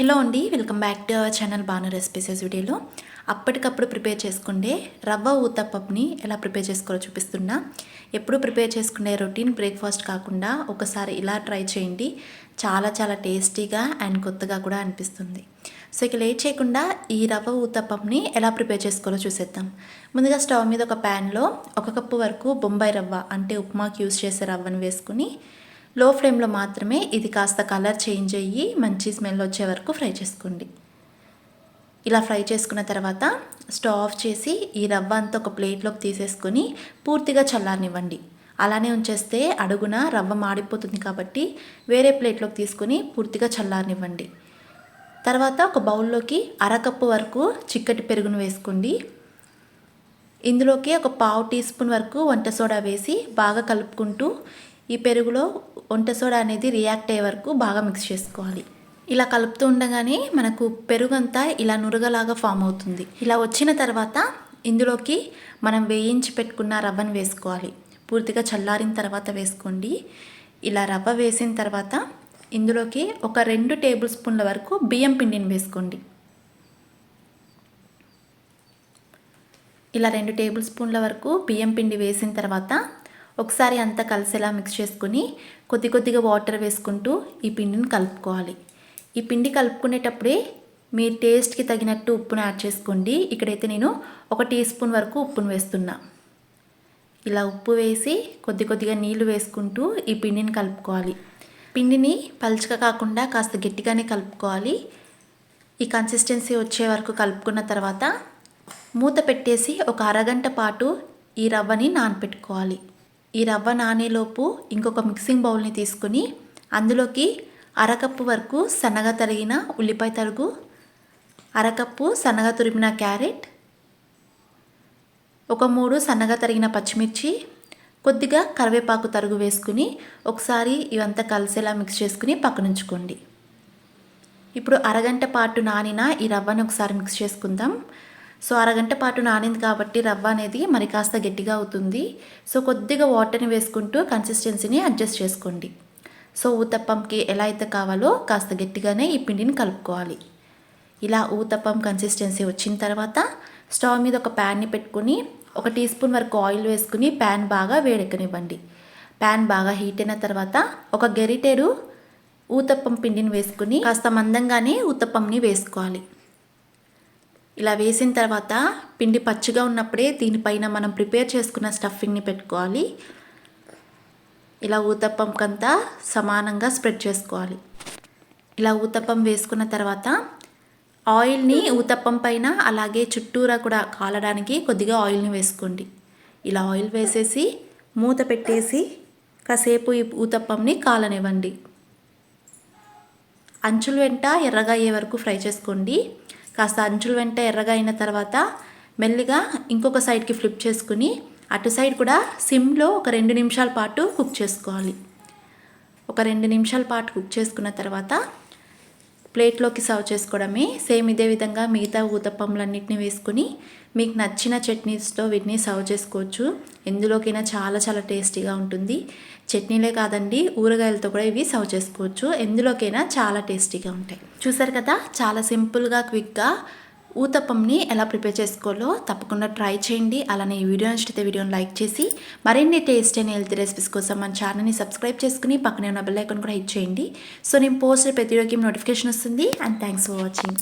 Hello అండి welcome back to our channel Banu recipes వీడియోలో అప్పటికప్పుడు ప్రిపేర్ చేసుకుంటే రవ్వ ఊతప్పని ఎలా ప్రిపేర్ చేసుకోవాలో చూపిస్తున్నా. ఎప్పుడు ప్రిపేర్ చేసుకునే రొటీన్ బ్రేక్ఫాస్ట్ కాకుండా ఒకసారి ఇలా ట్రై చేయండి. చాలా చాలా టేస్టీగా అండ్ కొత్తగా కూడా అనిపిస్తుంది. సో ఇక లేట్ చేయకుండా ఈ రవ్వ ఊతప్పంని ఎలా ప్రిపేర్ చేసుకోవాలో చూసేద్దాం. ముందుగా స్టవ్ మీద ఒక ప్యాన్లో ఒక కప్పు వరకు బొంబాయి రవ్వ అంటే ఉప్మాకి యూస్ చేసే రవ్వను వేసుకుని లో ఫ్లేమ్లో మాత్రమే ఇది కాస్త కలర్ చేంజ్ అయ్యి మంచి స్మెల్ వచ్చే వరకు ఫ్రై చేసుకోండి. ఇలా ఫ్రై చేసుకున్న తర్వాత స్టవ్ ఆఫ్ చేసి ఈ రవ్వ అంతా ఒక ప్లేట్లోకి తీసేసుకొని పూర్తిగా చల్లారనివ్వండి. అలానే ఉంచేస్తే అడుగున రవ్వ మాడిపోతుంది కాబట్టి వేరే ప్లేట్లోకి తీసుకొని పూర్తిగా చల్లారనివ్వండి. తర్వాత ఒక బౌల్లోకి అరకప్పు వరకు చిక్కటి పెరుగును వేసుకోండి. ఇందులోకి ఒక పావు టీ స్పూన్ వరకు వంట సోడా వేసి బాగా కలుపుకుంటూ ఈ పెరుగులో వంట సోడా అనేది రియాక్ట్ అయ్యే వరకు బాగా మిక్స్ చేసుకోవాలి. ఇలా కలుపుతూ ఉండగానే మనకు పెరుగు అంతా ఇలా నురగలాగా ఫామ్ అవుతుంది. ఇలా వచ్చిన తర్వాత ఇందులోకి మనం వేయించి పెట్టుకున్న రవ్వను వేసుకోవాలి. పూర్తిగా చల్లారిన తర్వాత వేసుకోండి. ఇలా రవ్వ వేసిన తర్వాత ఇందులోకి ఒక రెండు టేబుల్ స్పూన్ల వరకు బియ్యం పిండిని వేసుకోండి. ఇలా రెండు టేబుల్ స్పూన్ల వరకు బియ్యం పిండి వేసిన తర్వాత ఒకసారి అంతా కలిసేలా మిక్స్ చేసుకుని కొద్ది కొద్దిగా వాటర్ వేసుకుంటూ ఈ పిండిని కలుపుకోవాలి. ఈ పిండి కలుపుకునేటప్పుడే మీ టేస్ట్కి తగినట్టు ఉప్పును యాడ్ చేసుకోండి. ఇక్కడైతే నేను ఒక టీ స్పూన్ వరకు ఉప్పును వేస్తున్నా. ఇలా ఉప్పు వేసి కొద్ది కొద్దిగా నీళ్ళు వేసుకుంటూ ఈ పిండిని కలుపుకోవాలి. పిండిని పలుచగా కాకుండా కాస్త గట్టిగానే కలుపుకోవాలి. ఈ కన్సిస్టెన్సీ వచ్చే వరకు కలుపుకున్న తర్వాత మూత పెట్టేసి ఒక అరగంట పాటు ఈ రవ్వని నానపెట్టుకోవాలి. ఈ రవ్వ నానేలోపు ఇంకొక మిక్సింగ్ బౌల్ని తీసుకుని అందులోకి అరకప్పు వరకు సన్నగా తరిగిన ఉల్లిపాయ తరుగు అరకప్పు సన్నగా తురిమిన క్యారెట్ ఒక మూడు సన్నగా తరిగిన పచ్చిమిర్చి కొద్దిగా కరివేపాకు తరుగు వేసుకుని ఒకసారి ఇవంతా కలిసేలా మిక్స్ చేసుకుని పక్కనుంచుకోండి. ఇప్పుడు అరగంట పాటు నానిన ఈ రవ్వను ఒకసారి మిక్స్ చేసుకుందాం. సో అరగంట పాటు నానింది కాబట్టి రవ్వ అనేది మరి కాస్త గట్టిగా అవుతుంది. సో కొద్దిగా వాటర్ని వేసుకుంటూ కన్సిస్టెన్సీని అడ్జస్ట్ చేసుకోండి. సో ఊతప్పంకి ఎలా అయితే కావాలో కాస్త గట్టిగానే ఈ పిండిని కలుపుకోవాలి. ఇలా ఊతప్పం కన్సిస్టెన్సీ వచ్చిన తర్వాత స్టవ్ మీద ఒక ప్యాన్ని పెట్టుకుని ఒక టీ స్పూన్ వరకు ఆయిల్ వేసుకుని ప్యాన్ బాగా వేడెక్కనివ్వండి. ప్యాన్ బాగా హీట్ అయిన తర్వాత ఒక గెరిటెరు ఊతప్పం పిండిని వేసుకుని కాస్త మందంగానే ఊతప్పంని వేసుకోవాలి. ఇలా వేసిన తర్వాత పిండి పచ్చిగా ఉన్నప్పుడే దీనిపైన మనం ప్రిపేర్ చేసుకున్న స్టఫింగ్ని పెట్టుకోవాలి. ఇలా ఊతప్పంకంతా సమానంగా స్ప్రెడ్ చేసుకోవాలి. ఇలా ఊతప్పం వేసుకున్న తర్వాత ఆయిల్ని ఊతప్పం పైన అలాగే చుట్టూరా కూడా కాలడానికి కొద్దిగా ఆయిల్ని వేసుకోండి. ఇలా ఆయిల్ వేసేసి మూత పెట్టేసి కాసేపు ఈ ఊతప్పంని కాలనివ్వండి. అంచుల వెంట ఎర్రగా అయ్యే వరకు ఫ్రై చేసుకోండి. కాస్త అంచుల వెంట ఎర్రగా అయిన తర్వాత మెల్లిగా ఇంకొక సైడ్కి ఫ్లిప్ చేసుకుని అటు సైడ్ కూడా సిమ్లో ఒక రెండు నిమిషాల పాటు కుక్ చేసుకోవాలి. ఒక రెండు నిమిషాల పాటు కుక్ చేసుకున్న తర్వాత ప్లేట్లోకి సర్వ్ చేసుకోవడమే. సేమ్ ఇదే విధంగా మిగతా ఊతప్పంలన్నిటిని వేసుకుని మీకు నచ్చిన చట్నీస్తో వీటిని సర్వ్ చేసుకోవచ్చు. ఎందులోకైనా చాలా చాలా టేస్టీగా ఉంటుంది. చట్నీలే కాదండి ఊరగాయలతో కూడా ఇవి సర్వ్ చేసుకోవచ్చు. ఎందులోకైనా చాలా టేస్టీగా ఉంటాయి. చూసారు కదా? చాలా సింపుల్గా క్విక్గా ఊతప్పంని ఎలా ప్రిపేర్ చేసుకోవాలో తప్పకుండా ట్రై చేయండి. అలానే ఈ వీడియో నచ్చితే వీడియోని లైక్ చేసి మరిన్ని టేస్ట్ అయిన హెల్తీ రెసిపీస్ కోసం మన ఛానల్ని సబ్స్క్రైబ్ చేసుకుని పక్కనే ఉన్న బెల్ ఐకాన్ కూడా హిట్ చేయండి. సో నేను పోస్ట్ ప్రతి వీడియోకి నోటిఫికేషన్ వస్తుంది. And thanks for watching